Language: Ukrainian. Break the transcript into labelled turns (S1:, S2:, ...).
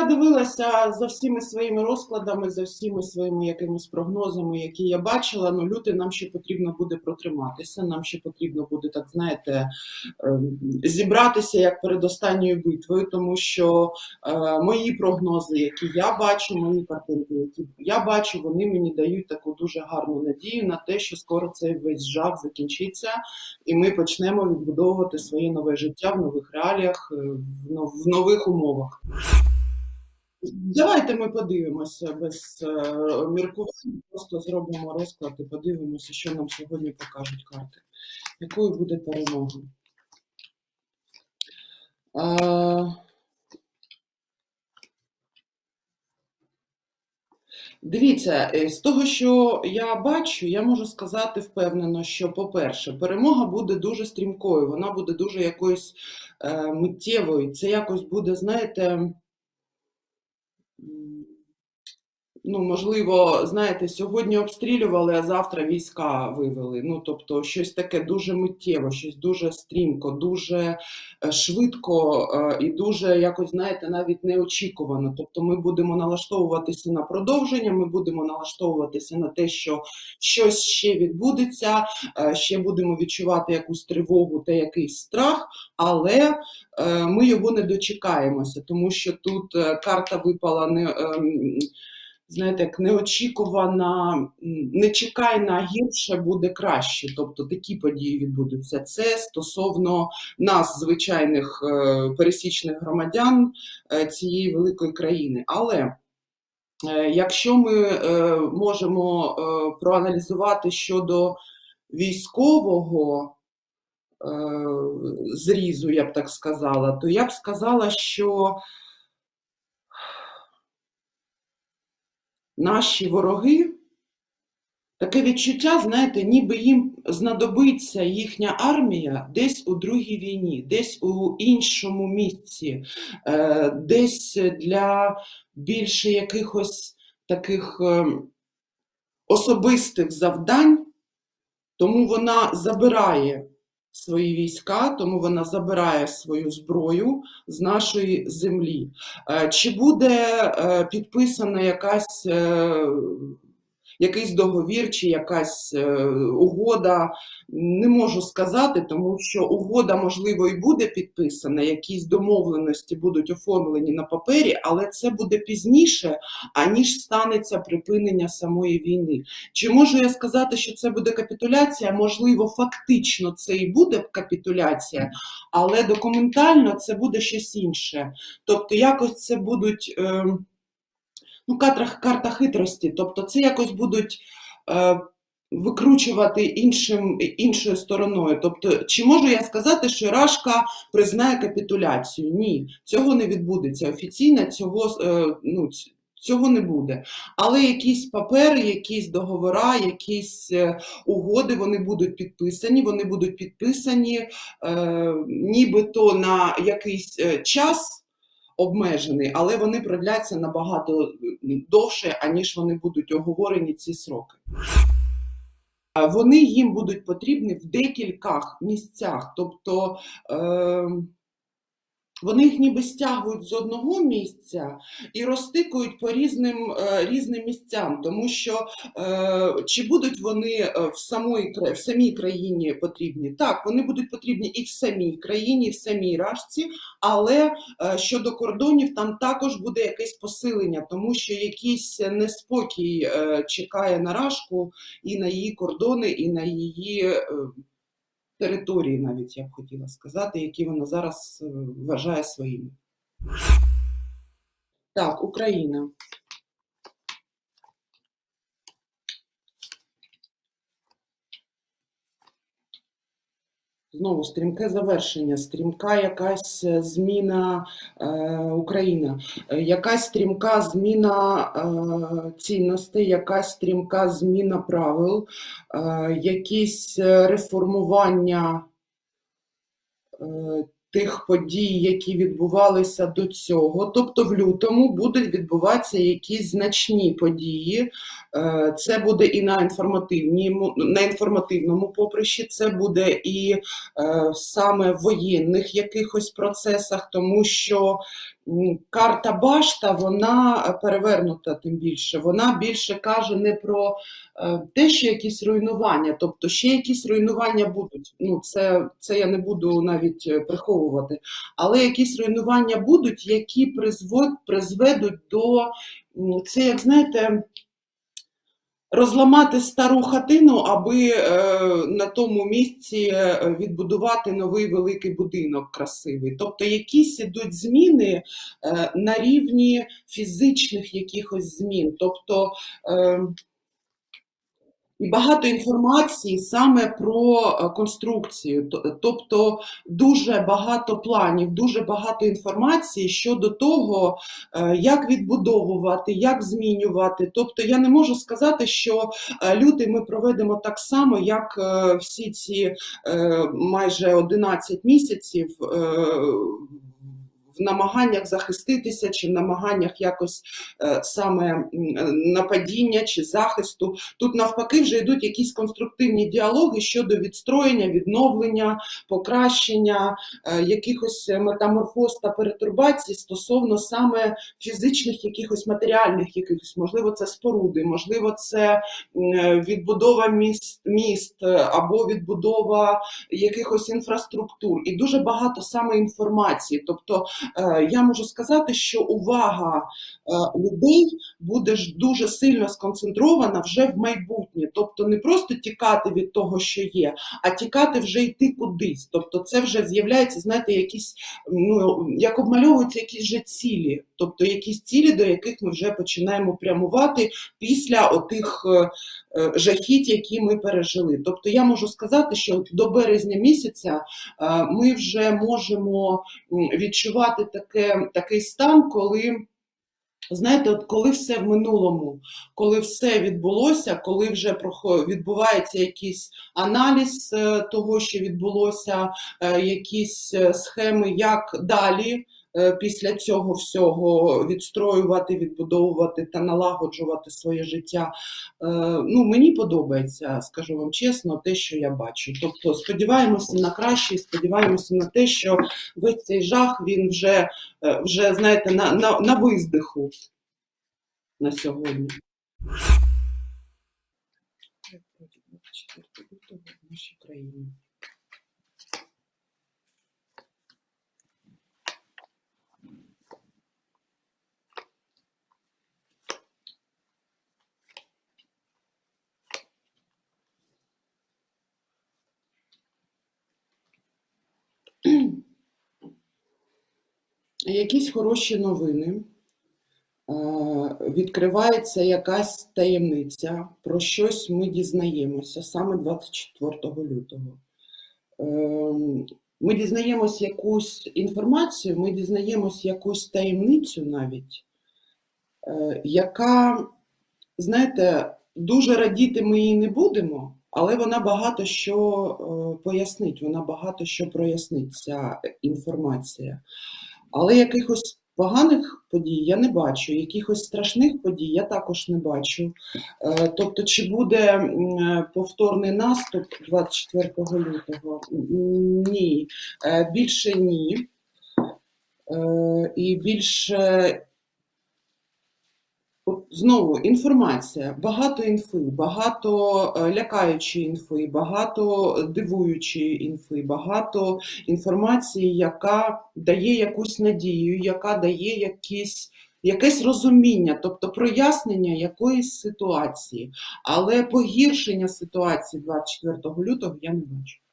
S1: я дивилася за всіми своїми розкладами, за всіми своїми якимись прогнозами, які я бачила. Ну, лютий нам ще потрібно буде протриматися. Нам ще потрібно буде, так знаєте, ем, зібратися як перед останньою битвою, тому що е, мої прогнози, які я бачу, мої картинки, які я бачу, вони мені дають таку дуже гарну надію на те, що скоро цей весь жах закінчиться, і ми почнемо відбудовувати своє нове життя в нових реаліях, е, в нових умовах. Давайте ми подивимося без е, міркувань, просто зробимо розклад і подивимося, що нам сьогодні покажуть карти. Якою буде перемога? А, Дивіться, е, з того, що я бачу, я можу сказати впевнено, що, по-перше, перемога буде дуже стрімкою, вона буде дуже якоюсь е, миттєвою. Це якось буде, знаєте, 嗯 ну, можливо, знаєте, сьогодні обстрілювали, а завтра війська вивели. Ну, тобто, щось таке дуже миттєво, щось дуже стрімко, дуже е, швидко е, і дуже якось, знаєте, навіть неочікувано. Тобто, ми будемо налаштовуватися на продовження, ми будемо налаштовуватися на те, що щось ще відбудеться, е, ще будемо відчувати якусь тривогу та якийсь страх, але ми його не дочекаємося, тому що тут карта випала не. Знаєте, як неочікувана, не чекай на гірше, буде краще. Тобто такі події відбудуться. Це стосовно нас, звичайних е, пересічних громадян е, цієї великої країни. Але е, якщо ми можемо проаналізувати щодо військового зрізу, я б так сказала, то я б сказала, що наші вороги, таке відчуття, знаєте, ніби їм знадобиться їхня армія десь у другій війні, десь у іншому місці, е, десь для більше якихось таких е, особистих завдань, тому вона забирає свої війська, тому вона забирає свою зброю з нашої землі. Е, Чи буде е, підписана якась, е, якийсь договір чи якась е, угода? Не можу сказати, тому що угода, можливо, і буде підписана, якісь домовленості будуть оформлені на папері, але це буде пізніше, аніж станеться припинення самої війни. Чи можу я сказати, що це буде капітуляція? Можливо, фактично це і буде капітуляція, але документально це буде щось інше. Тобто, якось це будуть е, ну, карта, хитрості, тобто це якось будуть. Е, Викручувати іншим, іншою стороною. Тобто, чи можу я сказати, що Рашка признає капітуляцію? Ні, цього не відбудеться. Офіційно цього, е, ну, цього не буде. Але якісь папери, якісь договора, якісь е, угоди вони будуть підписані. Вони будуть підписані е, нібито на якийсь е, час обмежений, але вони продляться набагато довше, аніж вони будуть оговорені ці сроки. Вони їм будуть потрібні в декількох місцях. Тобто е, вони їх ніби стягують з одного місця і розтикують по різним, е, різним місцям, тому що е, чи будуть вони е, в, самої, в самій країні потрібні? Так, вони будуть потрібні і в самій країні, і в самій Рашці, але щодо кордонів там також буде якесь посилення, тому що якийсь неспокій чекає на Рашку і на її кордони, і на її території, навіть я б хотіла сказати, які вона зараз е, вважає своїми. Так, Україна. Знову стрімке завершення, стрімка якась е, зміна е, Україна, е, якась стрімка зміна е, цінностей, якась стрімка зміна правил, е, якісь е, реформування тих подій, які відбувалися до цього. Тобто в лютому будуть відбуватися якісь значні події. Е, Це буде і на інформативному, на інформативному поприщі, це буде і е, саме в воєнних якихось процесах, тому що карта башта, вона е, перевернута тим більше. Вона більше каже не про е, те, що якісь руйнування, тобто ще якісь руйнування будуть. Ну, це, це я не буду навіть е, приховувати. Але якісь руйнування будуть, які призвод, призведуть до це, як знаєте, розламати стару хатину, аби е, на тому місці е, відбудувати новий великий будинок красивий. Тобто якісь ідуть зміни е, на рівні фізичних якихось змін. Тобто і багато інформації саме про е, конструкцію, тобто дуже багато планів, дуже багато інформації щодо того, е, як відбудовувати, як змінювати. Тобто я не можу сказати, що е, лютий ми проведемо так само, як е, всі ці е, майже 11 місяців. В намаганнях захиститися чи в намаганнях якось е, саме е, нападіння чи захисту. Тут навпаки вже йдуть якісь конструктивні діалоги щодо відстроєння, відновлення, покращення, е, якихось метаморфоз та перетурбацій стосовно саме фізичних якихось матеріальних якихось, можливо, це споруди, можливо, це відбудова міст, міст або відбудова якихось інфраструктур. І дуже багато саме інформації. Тобто я можу сказати, що увага е, людей буде дуже сильно сконцентрована вже в майбутнє. Тобто не просто тікати від того, що є, а тікати вже йти кудись. Тобто це вже з'являється, знаєте, якісь, ну, як обмальовуються якісь вже цілі, тобто якісь цілі, до яких ми вже починаємо прямувати після отих е, е, жахіть, які ми пережили. Тобто я можу сказати, що до березня місяця е, ми вже можемо відчувати таке, такий стан, коли. Знаєте, от коли все в минулому, коли все відбулося, коли вже відбувається якийсь аналіз е, того, що відбулося, е, якісь е, схеми, як далі після цього всього відстроювати, відбудовувати та налагоджувати своє життя. Е, Ну, мені подобається, скажу вам чесно, те, що я бачу. Тобто сподіваємося на краще, сподіваємося на те, що весь цей жах він вже, е, вже знаєте, на, на, на виздиху на сьогодні. в нашій країні. Якісь хороші новини. Е, Відкривається якась таємниця, про щось ми дізнаємося саме 24 лютого. Ем, Ми дізнаємось якусь інформацію, ми дізнаємось якусь таємницю навіть, е, яка, знаєте, дуже радіти ми її не будемо, але вона багато що е, пояснить, вона багато що прояснить, ця інформація. Але якихось поганих подій я не бачу, якихось страшних подій я також не бачу. Е, Тобто, чи буде е, повторний наступ 24 лютого? Ні. Е, Більше ні. І більше знову інформація, багато інфи, багато е, лякаючої інфи, багато дивуючої інфи, багато інформації, яка дає якусь надію, яка дає якісь, якесь розуміння, тобто прояснення якоїсь ситуації. Але погіршення ситуації 24 лютого я не бачу.